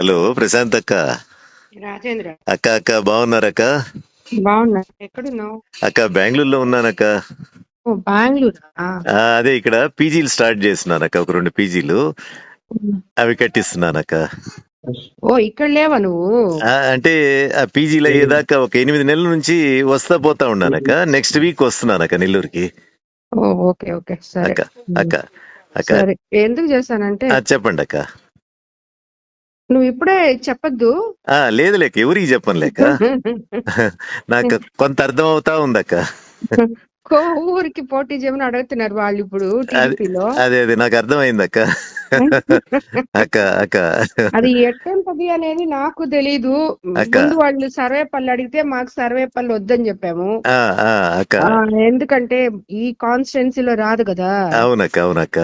Hello Prashanth అక్క. రాజేంద్ర. అక్క అక్క బాగున్నారక్క బాగున్నా. ఎక్కడున్నావు? అక్క బెంగళూరులో ఉన్నానక్క బెంగళూరు? అదే ఇక్కడ పీజీలు స్టార్ట్ చేస్తున్నానక్క ఒక రెండు పీజీలు. అవి కట్టిస్తున్నానక్క ఓ ఇక్కడ లేవా నువ్వు? ఆ, అంటే ఆ పీజీలు అయ్యేదాకా ఒక ఎనిమిది నెలల నుంచి వస్తా పోతా ఉన్నానక్క నెక్స్ట్ వీక్ వస్తున్నానక్క నెల్లూరుకి. ఓకే ఓకే సరే. అక్క అక్క అక్క. ఎందుకు చేశానంటే చెప్పండి అక్క. నువ్వు ఇప్పుడే చెప్పొద్దు లేదు లేక ఎవరికి చెప్పను లేక? నాకు కొంత అర్థం అవుతా ఉందక్క ఊరికి పోటీ చేయమని అడుగుతున్నారు వాళ్ళు ఇప్పుడు అదే అదే నాకు అర్థమైందక్క. అక్క అక్క. అది ఎట్టంతది అనేది నాకు తెలీదు. అక్క. ముందు వాళ్ళు సర్వే పళ్ళు అడిగితే మాకు సర్వే పళ్ళు వద్దని చెప్పాము. అక్క. ఎందుకంటే ఈ కాన్స్టిట్యున్సీలో రాదు కదా. అవునక్క అవునక్క.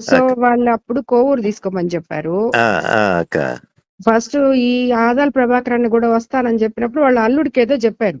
సో వాళ్ళు అప్పుడు కోవూరు తీసుకోమని చెప్పారు. ఫస్ట్ ఈ ఆదాల ప్రభాకరాన్ని కూడా వస్తానని చెప్పినప్పుడు వాళ్ళ అల్లుడికి ఏదో చెప్పారు.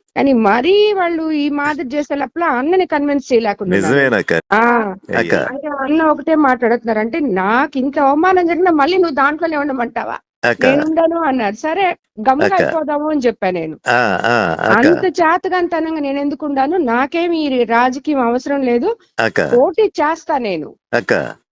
కానీ మరీ వాళ్ళు ఈ మాదిరి చేసే లోపల అన్నని కన్విన్స్ చేయలేకుండా అంటే అన్న ఒకటే మాట్లాడుతున్నారు. అంటే నాకు ఇంత అవమానం జరిగినా మళ్ళీ నువ్వు దాంట్లోనే ఉండమంటావా? అక్క. నేను ఉండను అన్నారు. సరే గమ్ముగా. అయిపోదాము అని చెప్పా నేను. అంత చేతగాంతనంగా నేను ఎందుకు ఉండాను? నాకేమి ఈ రాజకీయం అవసరం లేదు. పోటీ చేస్తా నేను.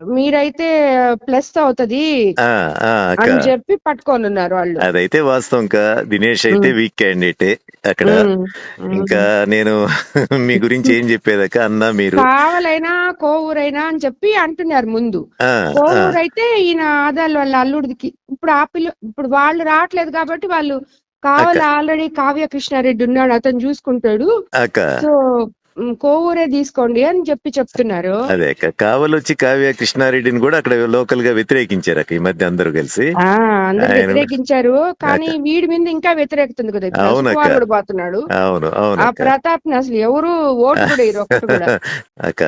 మీరైతే ప్లస్ అవుతది అని చెప్పి పట్టుకొని ఉన్నారు వాళ్ళు. అదైతే వాస్తవం కా దినేష్ అయితే వీక్ క్యాండిడేటే అక్కడ. ఇంకా నేను మీ గురించి ఏం చెప్పేదక్క అన్నా మీరు. కావాలైనా కోవూరైనా అని చెప్పి అంటున్నారు ముందు. కోవూరు అయితే ఈయన ఆదాల వాళ్ళ అల్లుడికి. ఇప్పుడు ఆ పిల్ల ఇప్పుడు వాళ్ళు రావట్లేదు కాబట్టి వాళ్ళు కావాలి ఆల్రెడీ కావ్య కృష్ణారెడ్డి ఉన్నాడు అతను చూసుకుంటాడు. సో కోవూరే తీసుకోండి అని చెప్పి చెప్తున్నారు. అదే అక్క కావలొచ్చి కావ్య కృష్ణారెడ్డిని కూడా అక్కడ లోకల్గా వ్యతిరేకించారు అక్క ఈ మధ్య అందరూ కలిసి. అందరు వ్యతిరేకించారు కానీ వీడి మీద ఇంకా వ్యతిరేకుతుంది కదా పోతున్నాడు. అవును అవును ఆ ప్రతాప్ అసలు ఎవరు ఓటు కూడా అక్క.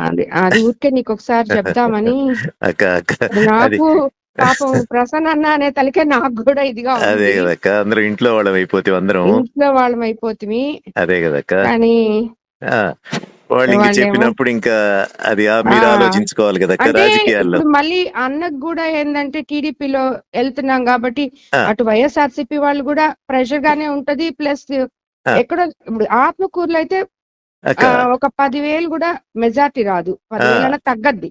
అది అది ఊరికే నీకు ఒకసారి అది నాకు పాపం ప్రసన్న అన్న అనే తలకే నాకు కూడా ఇదిగా అదే కదక్క అందరం ఇంట్లో వాళ్ళం అయిపోతే అందరం. ఇంట్లో వాళ్ళం అయిపోతుంది అదే కదక్క. కానీ వాళ్ళు ఇంక చెప్పినప్పుడు ఇంకా అది మీరు. ఆలోచించుకోవాలి అంటే రాజకీయాల్లో. మళ్ళీ అన్నకు కూడా ఏంటంటే టీడీపీలో వెళ్తున్నాం కాబట్టి. అటు వైఎస్ఆర్సీపీ వాళ్ళు కూడా ప్రెషర్ గానే ఉంటది ప్లస్. ఎక్కడ ఇప్పుడు ఆత్మకూరులో అయితే ఒక పదివేలు కూడా మెజార్టీ రాదు. పదివేల తగ్గద్ది.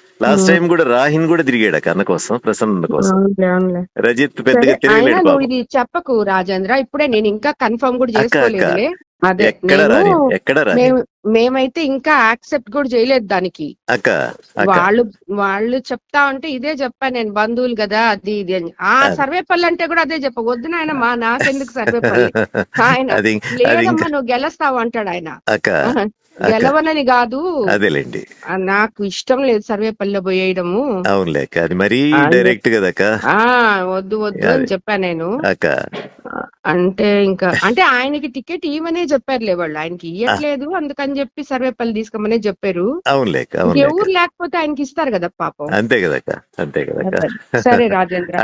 లాస్ట్ టైం కూడా రాహిన్ కూడా తిరిగాడక్క అన్న కోసం ప్రసన్న కోసం. రజిత్ పెద్దగా తిరగలేడు పాపం ఇది చెప్పకు రాజేంద్ర ఇప్పుడే నేను ఇంకా కన్ఫర్మ్ కూడా. చేసుకోలేదులే అదే మేమైతే ఇంకా యాక్సెప్ట్ కూడా చేయలేదు దానికి. వాళ్ళు వాళ్ళు చెప్తా ఉంటే ఇదే చెప్పాను నేను బంధువులు కదా అది ఇది అని. ఆ సర్వేపల్లి అంటే కూడా అదే చెప్ప. వద్దు నాయన మా నాకెందుకు సర్వేపల్లి? ఆయన లేదమ్మా నువ్వు గెలుస్తావు అంటాడు ఆయన. గెలవనని కాదు. అదేలేండి. నాకు ఇష్టం లేదు సర్వేపల్లిలో పోయేయడము. అవునులే అక్క. అది మరీ డైరెక్ట్ ఆ వద్దు వద్దు అని చెప్పాను నేను. అంటే ఇంకా అంటే ఆయనకి టికెట్ ఇవ్వమనే చెప్పారులే వాళ్ళు. ఆయనకి ఇవ్వట్లేదు అందుకని చెప్పి సర్వేపల్లి తీసుకోమనే చెప్పారు. ఎవరు లేకపోతే ఆయనకి ఇస్తారు కదా పాపం. అంతే కదక్క అంతే కదక్క సరే రాజేంద్ర.